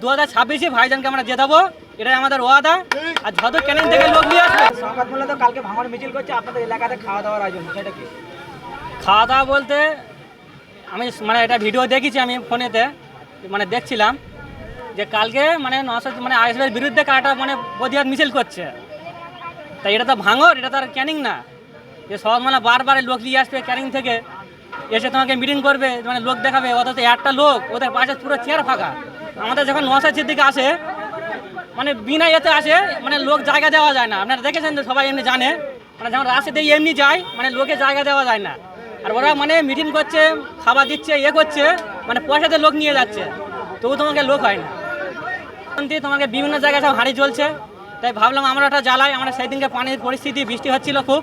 দু হাজার ছাব্বিশে ভাইজানকে আমরা জেতাবো এটাই আমাদের ওয়াদা। আর যত ক্যানিং থেকে লোক নিয়ে আসবে। সংবাদ বললে তো কালকে ভাঙড় মিছিল করছে আপনাদের এলাকাতে খাওয়া দাওয়ার আয়োজন সেটা কি? খাওয়া দাওয়া বলতে আমি মানে এটা ভিডিও দেখেছি আমি ফোনেতে মানে দেখছিলাম যে কালকে মানে নশো মানে আইএসএফের বিরুদ্ধে কাটা মানে প্রতিবাদ মিছিল করছে। তাই এটা তো ভাঙর এটা তো আর ক্যানিং না। যে সব মানে বারবার লোক নিয়ে আসবে ক্যানিং থেকে এসে তোমাকে মিটিং করবে মানে লোক দেখাবে অথচ একটা লোক ওদের পাশে পুরো চেয়ার ফাঁকা। আমাদের যখন নশার দিকে আসে মানে বিনা এতে আসে মানে লোক জায়গা দেওয়া যায় না। আপনারা দেখেছেন তো সবাই এমনি জানে। মানে যখন রাস্তা দিয়ে এমনি যায় মানে লোকে জায়গা দেওয়া যায় না। আর ওরা মানে মিটিং করছে, খাবার দিচ্ছে ইয়ে করছে মানে পয়সাতে লোক নিয়ে যাচ্ছে। তবু তোমাকে লোক হয় না। তোমাকে বিভিন্ন জায়গায় সব হাঁড়ি চলছে। তাই ভাবলাম আমরা ওটা জ্বালাই। আমরা সেই দিনকে পানির পরিস্থিতি, বৃষ্টি হচ্ছিল খুব।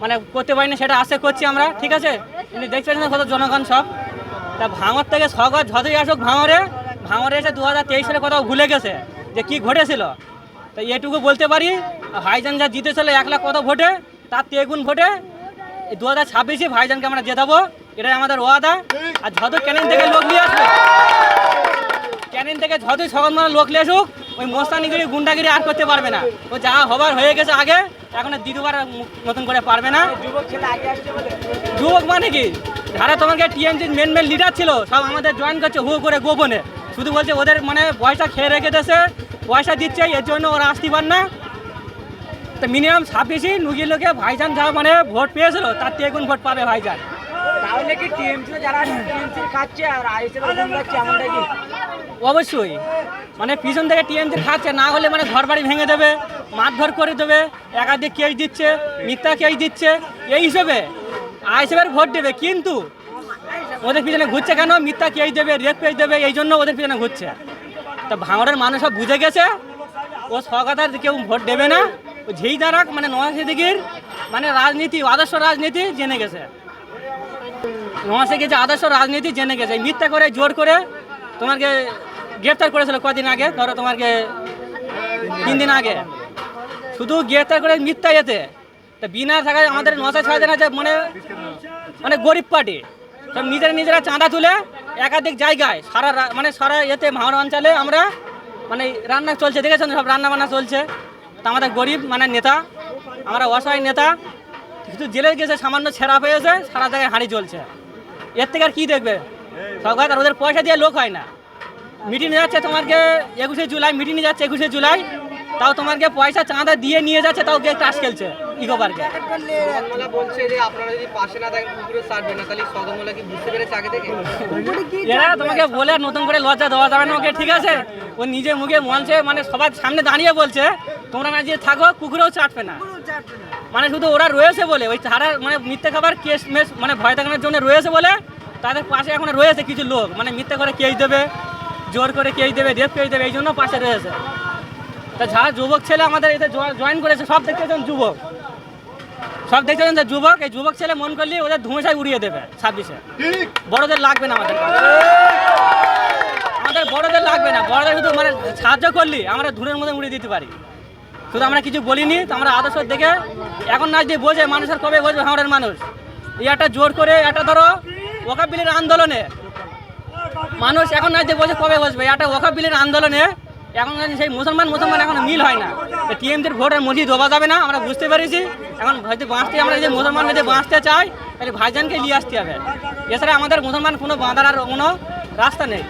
মানে করতে পারিনি, সেটা আশা করছি আমরা। ঠিক আছে? কিন্তু দেখতে পাচ্ছেন কত জনগণ সব। তা ভাঙর থেকে সগর যতই আসুক ভাঙরে ভাঙরে এসে দু হাজার তেইশ সালে কোথাও ভুলে গেছে যে কি ঘটেছিল। তো এটুকু বলতে পারি, ভাইজান যা জিতেছিল এক লাখ কত ভোটে, তার তেগুণ ভোটে দু হাজার ছাব্বিশে ভাইজানকে আমরা জেতাবো। এটাই আমাদের ওয়াদা। আর যত ক্যানিং থেকে লোক নিয়ে আসবে, ক্যানিং থেকে যতই সকল মানে লোক নিয়ে আসুক, ওই মোস্তানিগিরি, গুন্ডাগিরি আর করতে পারবে না। ও যা হবার হয়ে গেছে আগে, এখন দ্বিতীয়বার নতুন করে পারবে না। যুবক মানে কি? যারা তোমাকে টিএমসির মেন মেন লিডার ছিল, সব আমাদের জয়েন করছে হু করে গোপনে। শুধু বলছে ওদের মানে পয়সা খেয়ে রেখে দেশে পয়সা দিচ্ছে এর জন্য ওরা আসতে পার না। তো মিনিমাম ছাব্বিশই নুগির লোকে ভাইজান যা মানে ভোট পেয়েছিল তার তেগুণ ভোট পাবে ভাইজান। তাহলে কি টিএমসি যারা টিএমসি খাচ্ছে আর এমনটা কি? অবশ্যই। মানে পিছন থেকে টিএমসি খাচ্ছে না হলে মানে ঘর বাড়ি ভেঙে দেবে মারধর করে দেবে একাধিক কেস দিচ্ছে মিথ্যা কেস দিচ্ছে এই হিসেবে আইসেবের ভোট দেবে। কিন্তু ওদের পিছনে ঘুরছে কেন? মিথ্যা কেস দেবে রেপ কেস দেবে, এই জন্য ওদের পিছনে ঘুরছে। তা ভাঙড়ের মানুষ সব বুঝে গেছে। ও সকাতার কেউ ভোট দেবে না। ও যেই দাঁড়াক মানে নওয়াজ সিদ্দিকির মানে রাজনীতি, আদর্শ রাজনীতি জেনে গেছে। নওয়াজ সিদ্দিকির যে আদর্শ রাজনীতি জেনে গেছে। মিথ্যা করে, জোর করে তোমাকে গ্রেফতার করেছিল কদিন আগে, ধরো তোমাকে তিন দিন আগে। শুধু গ্রেফতার করে মিথ্যা যেতে তা বিনা থাকায় আমাদের নশা ছয় দিন আছে মানে মানে গরিব পার্টি। সব নিজেরা নিজেরা চাঁদা তুলে একাধিক জায়গায় সারা মানে সারা এতে মাহর অঞ্চলে আমরা মানে রান্না চলছে, দেখেছেন সব রান্না বান্না চলছে। তা আমাদের গরিব মানে নেতা, আমরা অসহায় নেতা শুধু জেলে গেছে, সামান্য ছেঁড়া পেয়েছে, সারা জায়গায় হাঁড়ি চলছে। এর থেকে আর কী দেখবে? সরকার আর ওদের পয়সা দিয়ে লোক হয় না। মিটিং যাচ্ছে তোমাকে একুশে জুলাই, মিটিং যাচ্ছে একুশে জুলাই, তাও তোমাকে পয়সা চাঁদা দিয়ে নিয়ে যাচ্ছে, তাও গিয়ে টাস খেলছে। ইকো পার্কে? সদমলা বলছে যে আপনারা যদি পাশে না থাকেন পুকুরে সারবে না। তাহলে সদমলা কি বুঝতে পেরেছে আগে থেকে? এরা তোমাকে বলে নতুন করে লজ্জা দেওয়া যাবে না ওকে ঠিক আছে? ও নিজে মুখে মঞ্চে মানে সবার সামনে দাঁড়িয়ে বলছে তোমরা না যে থাকো কুকুরেও চাটবে না। মানে শুধু ওরা রয়েছে বলে ওই ছাড়া মানে মিথ্যে খাবার কেস মেস মানে ভয় দেখানোর জন্য রয়েছে বলে তাদের পাশে এখন রয়েছে কিছু লোক। মানে মিথ্যে করে কেস দেবে জোর করে কেস দেবে রেপ কেস দেবে এই জন্য পাশে রয়েছে। তা যারা যুবক ছেলে আমাদের এতে জয়েন করেছে সব দেখতে পাচ্ছেন যুবক। সব দেখতে যে যুবক এই যুবক ছেলে মন করলে ওদের ধুমেশাই উড়িয়ে দেবে ছাব্বিশে। বড়দের লাগবে না আমাদের। আমাদের বড়দের লাগবে না। বড়দের শুধু মানে সাহায্য করলি আমরা ধুরের মধ্যে উড়িয়ে দিতে পারি। শুধু আমরা কিছু বলিনি তো আমরা আদর্শ দেখে এখন না যদি বোঝে মানুষের কবে বোঝবে হাওড়ের মানুষ। এই একটা জোর করে একটা ধরো ওকাবিলির আন্দোলনে। মানুষ এখন না যে বোঝে কবে বসবে একটা ওকাবিলির আন্দোলনে এখন সেই মুসলমান মুসলমান এখন মিল হয় না। টিএমদের ভোটের মধ্যে দেওয়া যাবে না আমরা বুঝতে পেরেছি। এখন হয়তো বাঁচতে আমরা যদি মুসলমান যদি বাঁচতে চাই, তাহলে ভাইজানকে নিয়ে আসতে হবে। এছাড়া আমাদের মুসলমান কোনো বাঁধার আর কোনো রাস্তা নেই।